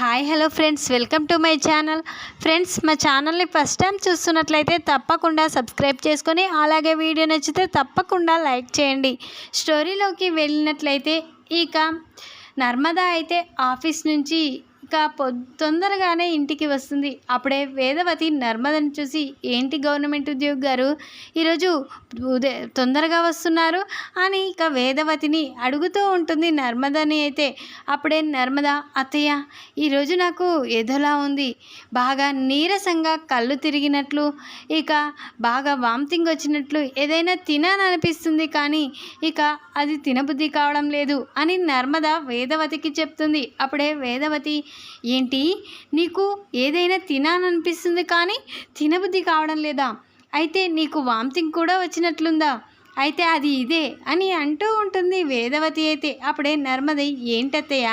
Hi hello friends. Welcome to my channel. Friends మా ఛానల్ని first time చూస్తున్నట్లయితే తప్పకుండా సబ్స్క్రైబ్ చేసుకొని అలాగే వీడియో నచ్చితే తప్పకుండా లైక్ చేయండి. స్టోరీలోకి వెళ్ళినట్లయితే ఇక నర్మదా అయితే ఆఫీస్ నుంచి ఇక తొందరగానే ఇంటికి వస్తుంది. అప్పుడే వేదవతి నర్మదని చూసి ఏంటి గవర్నమెంట్ ఉద్యోగి గారు? ఈరోజు ఉదయ తొందరగా వస్తున్నారు? అని ఇక వేదవతిని అడుగుతూ ఉంటుంది నర్మదని అయితే. అప్పుడే నర్మద అత్తయ్య ఈరోజు నాకు ఎదలా ఉంది. బాగా నీరసంగా కళ్ళు తిరిగినట్లు ఇక బాగా వామిటింగ్ వచ్చినట్లు ఏదైనా తినాలనిపిస్తుంది కానీ ఇక అది తినబుద్ధి కావడం లేదు అని నర్మద వేదవతికి చెప్తుంది. అప్పుడే వేదవతి ఏంటి? నీకు ఏదైనా తినాలనిపిస్తుంది కానీ తినబుద్ధి కావడం లేదా? అయితే నీకు వామితింగ్ కూడా వచ్చినట్లుందా? అయితే అది ఇదే అని అంటూ ఉంటుంది వేదవతి అయితే. అప్పుడే నర్మద ఏంటత్తయ్య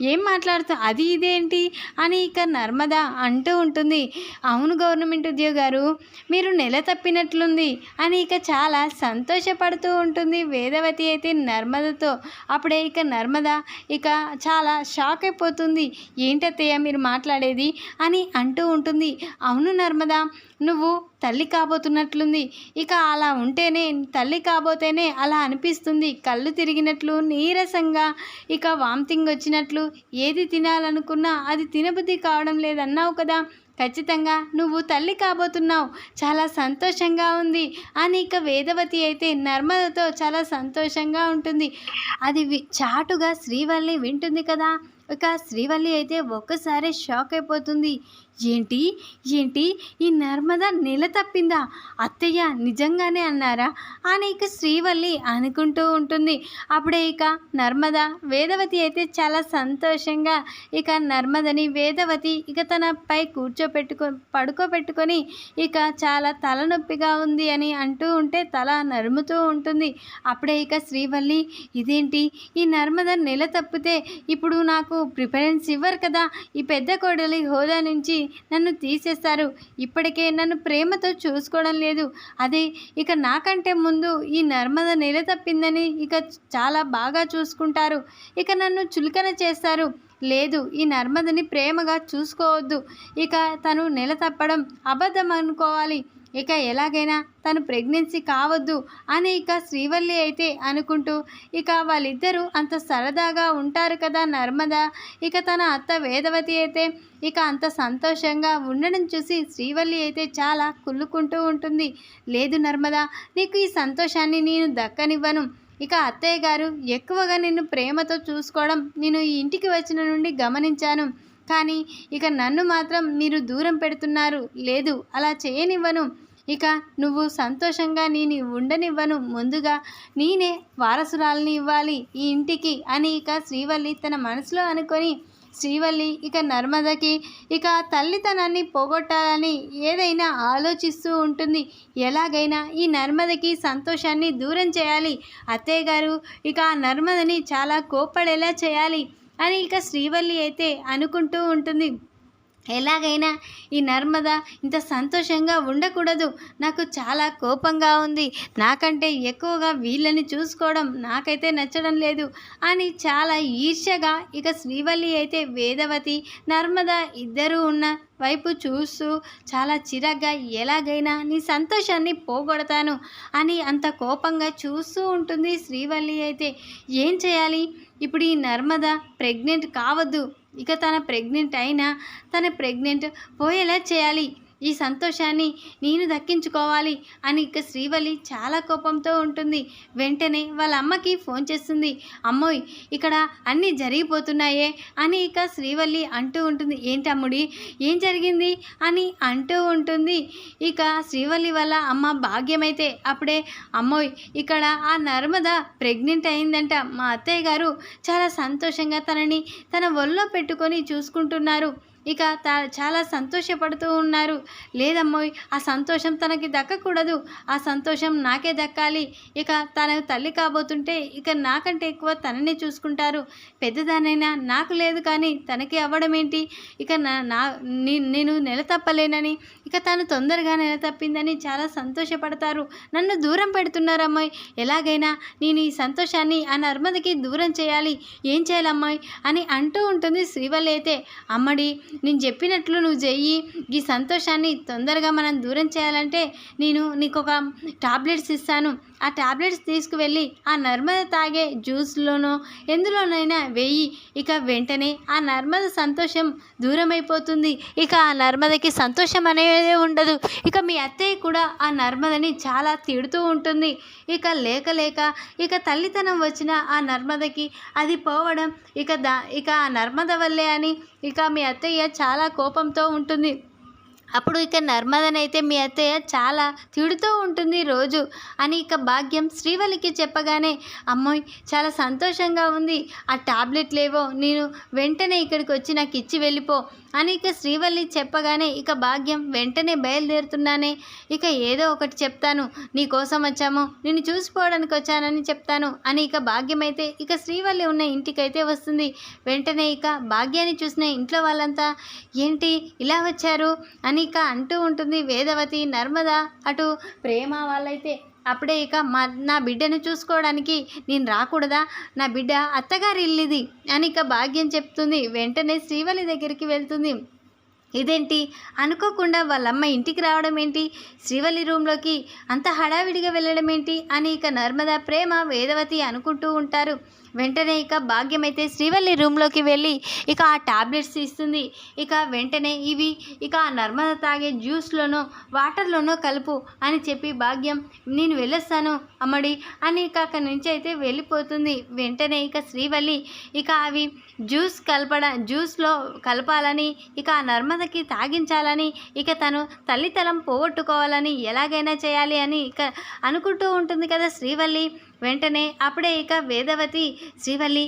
ఏం మాట్లాడుతూ? అది ఇదేంటి? అని ఇక నర్మద అంటూ ఉంటుంది. అవును గవర్నమెంట్ ఉద్యోగారు మీరు నెల తప్పినట్లుంది అని ఇక చాలా సంతోషపడుతూ ఉంటుంది వేదవతి అయితే నర్మదతో. అప్పుడే ఇక నర్మద ఇక చాలా షాక్ అయిపోతుంది. ఏంటత్తయ్య మీరు మాట్లాడేది? అని అంటూ ఉంటుంది. అవును నర్మద నువ్వు తల్లి కాబోతున్నట్లుంది. ఇక అలా ఉంటేనే తల్లి కాబోతేనే అలా అనిపిస్తుంది. కళ్ళు తిరిగినట్లు నీరసంగా ఇక వామిటింగ్ వచ్చినట్లు ఏది తినాలనుకున్నా అది తినబుద్ధి కావడం లేదన్నావు కదా. ఖచ్చితంగా నువ్వు తల్లి కాబోతున్నావు. చాలా సంతోషంగా ఉంది. అని ఇక వేదవతి అయితే నర్మదతో చాలా సంతోషంగా ఉంటుంది. అది చాటుగా శ్రీవల్లి వింటుంది కదా. ఇక శ్రీవల్లి అయితే ఒక్కసారి షాక్ అయిపోతుంది. ఏంటి? ఏంటి? ఈ నర్మద నెల తప్పిందా? అత్తయ్య నిజంగానే అన్నారా? అని ఇక శ్రీవల్లి అనుకుంటూ ఉంటుంది. అప్పుడే ఇక నర్మద వేదవతి అయితే చాలా సంతోషంగా ఇక నర్మదని వేదవతి ఇక తనపై కూర్చోపెట్టుకో పడుకోబెట్టుకొని ఇక చాలా తలనొప్పిగా ఉంది అని అంటూ ఉంటే తల నరుముతూ ఉంటుంది. అప్పుడే ఇక శ్రీవల్లి ఇదేంటి? ఈ నర్మద నెల తప్పితే ఇప్పుడు నాకు ప్రిఫరెన్స్ ఇవ్వరు కదా? ఈ పెద్ద కోడలి హోదా నుంచి నన్ను తీసేస్తారు ఇప్పటికే నన్ను ప్రేమతో చూసుకోవడం లేదు. అదే ఇక నాకంటే ముందు ఈ నర్మద నెల తప్పిందని ఇక చాలా బాగా చూసుకుంటారు. ఇక నన్ను చులకన చేస్తారు. లేదు ఈ నర్మదని ప్రేమగా చూసుకోవద్దు. ఇక తను నెల తప్పడం అబద్ధం అనుకోవాలి. ఇక ఎలాగైనా తను ప్రెగ్నెన్సీ కావద్దు అని ఇక శ్రీవల్లి అయితే అనుకుంటూ ఇక వాళ్ళిద్దరూ అంత సరదాగా ఉంటారు కదా నర్మద. ఇక తన అత్త వేదవతి అయితే ఇక అంత సంతోషంగా ఉండడం చూసి శ్రీవల్లి అయితే చాలా కుళ్ళుకుంటూ ఉంటుంది. లేదు నర్మద నీకు ఈ సంతోషాన్ని నేను దక్కనివ్వను. ఇక అత్తయ్య గారు ఎక్కువగా నిన్ను ప్రేమతో చూసుకోవడం నేను ఈ ఇంటికి వచ్చిన నుండి గమనించాను. కానీ ఇక నన్ను మాత్రం మీరు దూరం పెడుతున్నారు. లేదు అలా చేయనివ్వను. ఇక నువ్వు సంతోషంగా నేను ఉండనివ్వను. ముందుగా నేనే వారసురాలని ఇవ్వాలి ఈ ఇంటికి అని ఇక శ్రీవల్లి తన మనసులో అనుకొని శ్రీవల్లి ఇక నర్మదకి ఇక తల్లితనాన్ని పోగొట్టాలని ఏదైనా ఆలోచిస్తూ ఉంటుంది. ఎలాగైనా ఈ నర్మదకి సంతోషాన్ని దూరం చేయాలి. అత్తయ్య గారు ఇక ఆ నర్మదని చాలా కోప్పడేలా చేయాలి. అని ఇక శ్రీవల్లి అయితే అనుకుంటూ ఉంటుంది. ఎలాగైనా ఈ నర్మద ఇంత సంతోషంగా ఉండకూడదు. నాకు చాలా కోపంగా ఉంది. నాకంటే ఎక్కువగా వీళ్ళని చూసుకోవడం నాకైతే నచ్చడం లేదు. అని చాలా ఈర్ష్యగా ఇక శ్రీవల్లి అయితే వేదవతి నర్మద ఇద్దరూ ఉన్న వైపు చూస్తూ చాలా చిరాగ్గా ఎలాగైనా నీ సంతోషాన్ని పోగొడతాను అని అంత కోపంగా చూస్తూ ఉంటుంది శ్రీవల్లి అయితే. ఏం చేయాలి? ఇప్పుడు ఈ నర్మద ప్రెగ్నెంట్ కావద్దు. ఇక తన ప్రెగ్నెంట్ అయినా తన ప్రెగ్నెంట్ పోయేలా చేయాలి. ఈ సంతోషాన్ని నేను దక్కించుకోవాలి అని ఇక శ్రీవల్లి చాలా కోపంతో ఉంటుంది. వెంటనే వాళ్ళ అమ్మకి ఫోన్ చేస్తుంది. అమ్మోయ్ ఇక్కడ అన్నీ జరిగిపోతున్నాయే అని ఇక శ్రీవల్లి అంటూ ఉంటుంది. ఏంటమ్ముడి ఏం జరిగింది అని అంటూ ఉంటుంది. ఇక శ్రీవల్లి వాళ్ళ అమ్మ భాగ్యమైతే అప్పుడే అమ్మోయ్ ఇక్కడ ఆ నర్మద ప్రెగ్నెంట్ అయిందంట. మా అత్తయ్య గారు చాలా సంతోషంగా తనని తన ఒళ్ళో పెట్టుకొని చూసుకుంటున్నారు. ఇక చాలా సంతోషపడుతూ ఉన్నారు. లేదమ్మోయ్ ఆ సంతోషం తనకి దక్కకూడదు. ఆ సంతోషం నాకే దక్కాలి. ఇక తన తల్లి కాబోతుంటే ఇక నాకంటే ఎక్కువ తననే చూసుకుంటారు. పెద్దదానైనా నాకు లేదు కానీ తనకి అవ్వడం ఏంటి ఇక నా నా నేను నెల తప్పలేనని ఇక తను తొందరగా నెల తప్పిందని చాలా సంతోషపడతారు. నన్ను దూరం పెడుతున్నారమ్మాయి ఎలాగైనా నేను ఈ సంతోషాన్ని ఆ నర్మదకి దూరం చేయాలి. ఏం చేయాలమ్మాయి అని అంటూ ఉంటుంది శ్రీవల్లి అయితే. అమ్మడి నేను చెప్పినట్లు నువ్వు చెయ్యి. ఈ సంతోషాన్ని తొందరగా మనం దూరం చేయాలంటే నేను నీకు ఒక టాబ్లెట్స్ ఇస్తాను. ఆ టాబ్లెట్స్ తీసుకువెళ్ళి ఆ నర్మద తాగే జ్యూస్లోనో ఎందులోనైనా వేయి. ఇక వెంటనే ఆ నర్మద సంతోషం దూరమైపోతుంది. ఇక ఆ నర్మదకి సంతోషం అనే అనేది ఉండదు. ఇక మీ అత్తయ్య కూడా ఆ నర్మదని చాలా తిడుతూ ఉంటుంది. ఇక లేక లేక ఇక తల్లితనం వచ్చిన ఆ నర్మదకి అది పోవడం ఇక దా ఇక ఆ నర్మద వల్లే అని ఇక మీ అత్తయ్య చాలా కోపంతో ఉంటుంది. అప్పుడు ఇక నర్మదనైతే మీ అత్తయ్య చాలా తిడుతూ ఉంటుంది రోజు అని ఇక భాగ్యం శ్రీవల్లికి చెప్పగానే అమ్మాయి చాలా సంతోషంగా ఉంది. ఆ టాబ్లెట్లేవో నేను వెంటనే ఇక్కడికి వచ్చి నాకు ఇచ్చి వెళ్ళిపో అని ఇక శ్రీవల్లి చెప్పగానే ఇక భాగ్యం వెంటనే బయలుదేరుతున్నానే. ఇక ఏదో ఒకటి చెప్తాను. నీ కోసం వచ్చాము. నిన్ను చూసిపోవడానికి వచ్చానని చెప్తాను అని ఇక భాగ్యం అయితే ఇక శ్రీవల్లి ఉన్న ఇంటికైతే వస్తుంది. వెంటనే ఇక భాగ్యాన్ని చూసిన ఇంట్లో వాళ్ళంతా ఏంటి ఇలా వచ్చారు? అని ఇక అంటూ ఉంటుంది వేదవతి నర్మద. అటు ప్రేమ వాళ్ళైతే అప్పుడే ఇక మా నా బిడ్డను చూసుకోవడానికి నేను రాకూడదా? నా బిడ్డ అత్తగారి ఇల్లిది అని ఇక భాగ్యం చెప్తుంది. వెంటనే శ్రీవల్లి దగ్గరికి వెళ్తుంది. ఇదేంటి? అనుకోకుండా వాళ్ళమ్మ ఇంటికి రావడం ఏంటి? శ్రీవల్లి రూమ్లోకి అంత హడావిడిగా వెళ్ళడం ఏంటి? అని ఇక నర్మద ప్రేమ వేదవతి అనుకుంటూ ఉంటారు. వెంటనే ఇక భాగ్యం అయితే శ్రీవల్లి రూమ్లోకి వెళ్ళి ఇక ఆ టాబ్లెట్స్ ఇస్తుంది. ఇక వెంటనే ఇవి ఇక ఆ నర్మద తాగే జ్యూస్లోనో వాటర్లోనో కలుపు అని చెప్పి భాగ్యం నేను వెళ్ళొస్తాను అమ్మడి అని ఇక అక్కడి నుంచి అయితే వెళ్ళిపోతుంది. వెంటనే ఇక శ్రీవల్లి ఇక అవి జ్యూస్ కలపడ జ్యూస్లో కలపాలని ఇక ఆ నర్మదకి తాగించాలని ఇక తను తల్లితలం పోగొట్టుకోవాలని ఎలాగైనా చేయాలి అని ఇక అనుకుంటూ ఉంటుంది కదా శ్రీవల్లి. వెంటనే అప్పుడే ఇక వేదవతి శ్రీవల్లి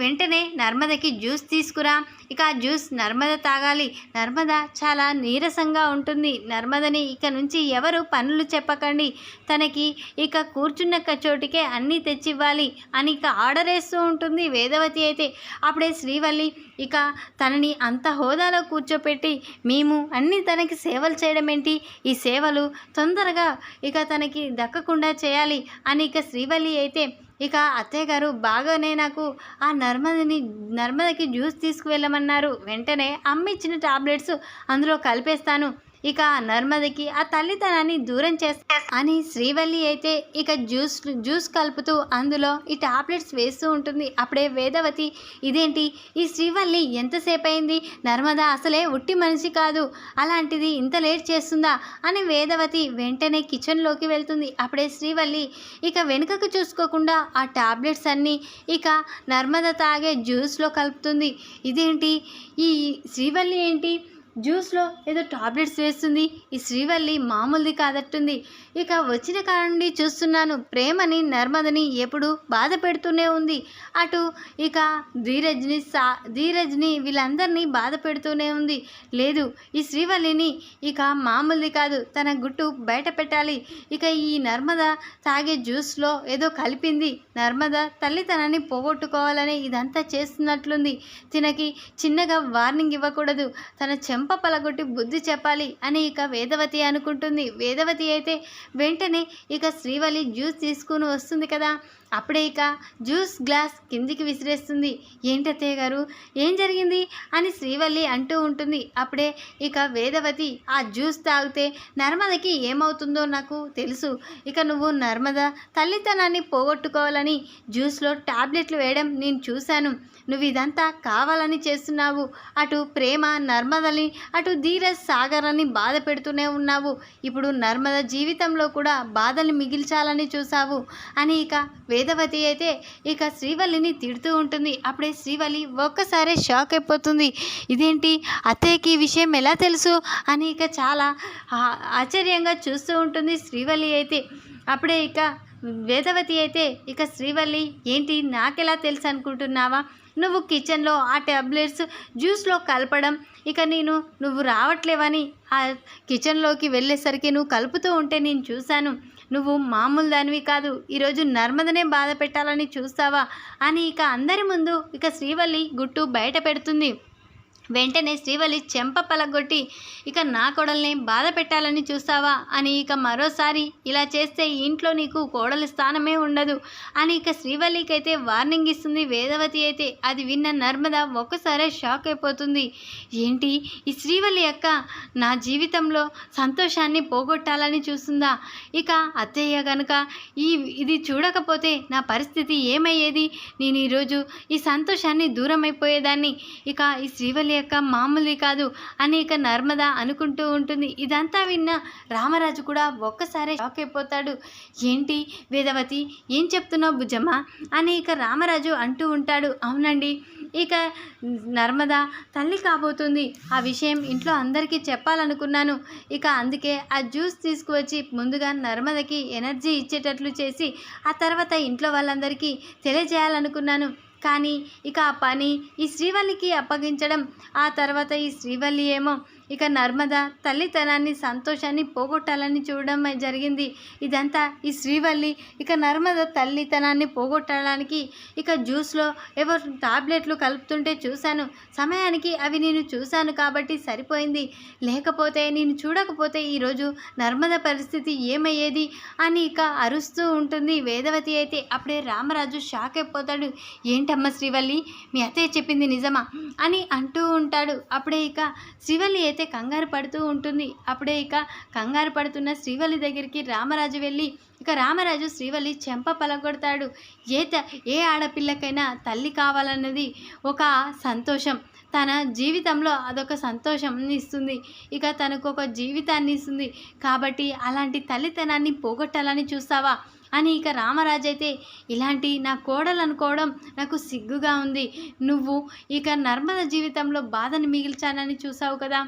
వెంటనే నర్మదకి జ్యూస్ తీసుకురా. ఇక ఆ జ్యూస్ నర్మద తాగాలి. నర్మద చాలా నీరసంగా ఉంటుంది. నర్మదని ఇక నుంచి ఎవరు పనులు చెప్పకండి. తనకి ఇక కూర్చున్న చోటికే అన్నీ తెచ్చివ్వాలి అని ఇక ఆర్డర్ వేస్తూ ఉంటుంది వేదవతి అయితే. అప్పుడే శ్రీవల్లి ఇక తనని అంత హోదాలో కూర్చోపెట్టి మేము అన్ని తనకి సేవలు చేయడం ఏంటి ఈ సేవలు తొందరగా ఇక తనకి దక్కకుండా చేయాలి అని ఇక శ్రీవల్లి అయితే ఇక అత్తయ్య గారు బాగానే నాకు ఆ నర్మదని నర్మదకి జ్యూస్ తీసుకువెళ్ళమన్నారు. వెంటనే అమ్మ ఇచ్చిన టాబ్లెట్స్ అందులో కలిపేస్తాను. ఇక నర్మదకి ఆ తల్లితనాన్ని దూరం చేస్తా అని శ్రీవల్లి అయితే ఇక జ్యూస్ జ్యూస్ కలుపుతూ అందులో ఈ టాబ్లెట్స్ వేస్తూ ఉంటుంది. అప్పుడే వేదవతి ఇదేంటి? ఈ శ్రీవల్లి ఎంతసేపు అయింది నర్మద అసలే ఉట్టి మనిషి కాదు. అలాంటిది ఇంత లేట్ చేస్తుందా? అని వేదవతి వెంటనే కిచెన్లోకి వెళ్తుంది. అప్పుడే శ్రీవల్లి ఇక వెనుకకు చూసుకోకుండా ఆ టాబ్లెట్స్ అన్నీ ఇక నర్మద తాగే జ్యూస్లో కలుపుతుంది. ఇదేంటి? ఈ శ్రీవల్లి ఏంటి? జ్యూస్లో ఏదో టాబ్లెట్స్ వేస్తుంది. ఈ శ్రీవల్లి మామూలుది కాదట్టుంది. ఇక వచ్చిన కాడ నుండి చూస్తున్నాను. ప్రేమని నర్మదని ఎప్పుడు బాధ పెడుతూనే ఉంది. అటు ఇక ధీరజ్ని సా ధీరజ్ని వీళ్ళందరినీ బాధ పెడుతూనే ఉంది. లేదు ఈ శ్రీవల్లిని ఇక మామూలుది కాదు. తన గుట్టు బయట పెట్టాలి. ఇక ఈ నర్మద తాగే జ్యూస్లో ఏదో కలిపింది. నర్మద తల్లితనాన్ని పోగొట్టుకోవాలని ఇదంతా చేస్తున్నట్లుంది. తినకి చిన్నగా వార్నింగ్ ఇవ్వకూడదు. తన చెంప పలగొట్టి బుద్ధి చెప్పాలి అని ఇక వేదవతి అనుకుంటుంది. వేదవతి అయితే వెంటనే ఇక శ్రీవల్లి జ్యూస్ తీసుకుని వస్తుంది కదా. అప్పుడే ఇక జ్యూస్ గ్లాస్ కిందికి విసిరేస్తుంది. ఏంటత్తయ్య గారు? ఏం జరిగింది? అని శ్రీవల్లి అంటూ ఉంటుంది. అప్పుడే ఇక వేదవతి ఆ జ్యూస్ తాగితే నర్మదకి ఏమవుతుందో నాకు తెలుసు. ఇక నువ్వు నర్మద తల్లితనాన్ని పోగొట్టుకోవాలని జ్యూస్లో టాబ్లెట్లు వేయడం నేను చూశాను. నువ్వు ఇదంతా కావాలని చేస్తున్నావు. అటు ప్రేమ నర్మదని అటు ధీరజ్ సాగర్ అని బాధ పెడుతూనే ఉన్నావు. ఇప్పుడు నర్మద జీవితంలో కూడా బాధలు మిగిల్చాలని చూసావు అని ఇక వేదవతి అయితే ఇక శ్రీవల్లిని తిడుతూ ఉంటుంది. అప్పుడే శ్రీవల్లి ఒక్కసారే షాక్ అయిపోతుంది. ఇదేంటి? అత్తయ్యకి ఈ విషయం ఎలా తెలుసు? అని ఇక చాలా ఆశ్చర్యంగా చూస్తూ ఉంటుంది శ్రీవల్లి అయితే. అప్పుడే ఇక వేదవతి అయితే ఇక శ్రీవల్లి ఏంటి? నాకెలా తెలుసు అనుకుంటున్నావా? నువ్వు కిచెన్లో ఆ టాబ్లెట్స్ జ్యూస్లో కలపడం ఇక నేను నువ్వు రావట్లేవని ఆ కిచెన్లోకి వెళ్ళేసరికి నువ్వు కలుపుతూ ఉంటే నేను చూశాను. నువ్వు మామూలు దానివి కాదు. ఈరోజు నర్మదనే బాధ పెట్టాలని చూస్తావా? అని ఇక అందరి ముందు ఇక శ్రీవల్లి గుట్టు బయట పెడుతుంది. వెంటనే శ్రీవల్లి చెంప పలగొట్టి ఇక నా కొడల్ని బాధ పెట్టాలని చూస్తావా? అని ఇక మరోసారి ఇలా చేస్తే ఇంట్లో నీకు కోడలి స్థానమే ఉండదు అని ఇక శ్రీవల్లికైతే అయితే వార్నింగ్ ఇస్తుంది వేదవతి అయితే. అది విన్న నర్మద ఒక్కసారే షాక్ అయిపోతుంది. ఏంటి? ఈ శ్రీవల్లి అక్క నా జీవితంలో సంతోషాన్ని పోగొట్టాలని చూస్తుందా? ఇక అత్తయ్య గనుక ఈ ఇది చూడకపోతే నా పరిస్థితి ఏమయ్యేది? నేను ఈరోజు ఈ సంతోషాన్ని దూరం అయిపోయేదాన్ని ఇక ఈ శ్రీవల్లి యొక్క మామూలు కాదు. అని ఇక నర్మద అనుకుంటూ ఉంటుంది. ఇదంతా విన్న రామరాజు కూడా ఒక్కసారి షాక్ అయిపోతాడు. ఏంటి వేదవతి ఏం చెప్తున్నావు భుజమ్మ? అని ఇక రామరాజు అంటూ ఉంటాడు. అవునండి. ఇక నర్మద తల్లి కాబోతుంది. ఆ విషయం ఇంట్లో అందరికీ చెప్పాలనుకున్నాను. ఇక అందుకే ఆ జ్యూస్ తీసుకువచ్చి ముందుగా నర్మదకి ఎనర్జీ ఇచ్చేటట్లు చేసి ఆ తర్వాత ఇంట్లో వాళ్ళందరికీ తెలియజేయాలనుకున్నాను. కానీ ఇక ఆ పని ఈ శ్రీవల్లికి అప్పగించడం ఆ తర్వాత ఈ శ్రీవల్లి ఏమో ఇక నర్మద తల్లితనాన్ని సంతోషాన్ని పోగొట్టాలని చూడడం జరిగింది. ఇదంతా ఈ శ్రీవల్లి ఇక నర్మద తల్లితనాన్ని పోగొట్టడానికి ఇక జ్యూస్లో ఎవరు టాబ్లెట్లు కలుపుతుంటే చూశాను. సమయానికి అవి నేను చూశాను కాబట్టి సరిపోయింది. లేకపోతే నేను చూడకపోతే ఈరోజు నర్మద పరిస్థితి ఏమయ్యేది అని ఇక అరుస్తూ ఉంటుంది వేదవతి అయితే. అప్పుడే రామరాజు షాక్ అయిపోతాడు. ఏంటమ్మ శ్రీవల్లి మీ అత్తయ్య చెప్పింది నిజమా? అని అంటూ ఉంటాడు. అప్పుడే ఇక శ్రీవల్లి అయితే కంగారు పడుతూ ఉంటుంది. అప్పుడే ఇక కంగారు పడుతున్న శ్రీవల్లి దగ్గరికి రామరాజు వెళ్ళి ఇక రామరాజు శ్రీవల్లి చెంప పలగొడతాడు. ఏ త ఏ ఆడపిల్లకైనా తల్లి కావాలన్నది ఒక సంతోషం. తన జీవితంలో అదొక సంతోషం ఇస్తుంది. ఇక తనకు ఒక జీవితాన్ని ఇస్తుంది. కాబట్టి అలాంటి తల్లితనాన్ని పోగొట్టాలని చూస్తావా? అని ఇక రామరాజు అయితే ఇలాంటి నా కోడలు అనుకోవడం నాకు సిగ్గుగా ఉంది. నువ్వు ఇక నర్మద జీవితంలో బాధను మిగిల్చానని చూసావు కదా?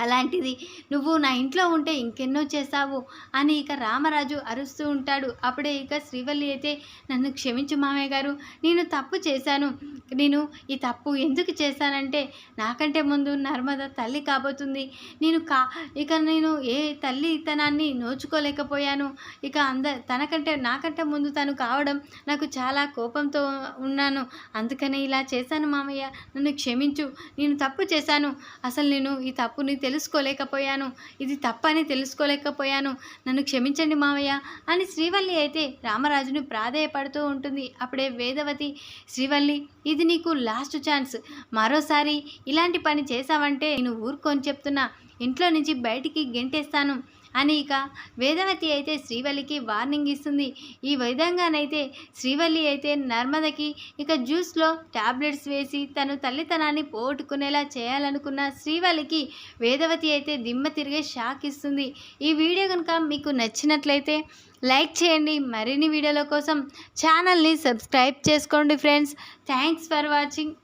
అలాంటిది. నువ్వు నా ఇంట్లో ఉంటే ఇంకెన్నో చేస్తావు అని ఇక రామరాజు అరుస్తూ ఉంటాడు. అప్పుడే ఇక శ్రీవల్లి అయితే నన్ను క్షమించు మామయ్య గారు నేను తప్పు చేశాను. నేను ఈ తప్పు ఎందుకు చేశానంటే నాకంటే ముందు నర్మద తల్లి కాబోతుంది. నేను కా ఇక నేను ఏ తల్లితనాన్ని నోచుకోలేకపోయాను. ఇక అంద తనకంటే నాకంటే ముందు తను కావడం నాకు చాలా కోపంతో ఉన్నాను. అందుకనే ఇలా చేశాను మామయ్య. నన్ను క్షమించు. నేను తప్పు చేశాను. అసలు నేను ఈ తప్పుని తెలుసుకోలేకపోయాను. ఇది తప్పని తెలుసుకోలేకపోయాను. నన్ను క్షమించండి మావయ్య అని శ్రీవల్లి అయితే రామరాజుని ప్రాధేయపడుతూ ఉంటుంది. అప్పుడే వేదవతి శ్రీవల్లి ఇది నీకు లాస్ట్ ఛాన్స్ మరోసారి ఇలాంటి పని చేశావంటే నేను ఊరుకొని చెప్తున్నా. ఇంట్లో నుంచి బయటికి గెంటేస్తాను. అని ఇక వేదవతి అయితే శ్రీవల్లికి వార్నింగ్ ఇస్తుంది. ఈ విధంగానైతే శ్రీవల్లి అయితే నర్మదకి ఇక జ్యూస్లో టాబ్లెట్స్ వేసి తను తల్లితనాన్ని పోగొట్టుకునేలా చేయాలనుకున్న శ్రీవల్లికి వేదవతి అయితే దిమ్మ తిరిగే షాక్ ఇస్తుంది. ఈ వీడియో కనుక మీకు నచ్చినట్లయితే లైక్ చేయండి. మరిన్ని వీడియోల కోసం ఛానల్ని సబ్స్క్రైబ్ చేసుకోండి ఫ్రెండ్స్. Thanks for watching.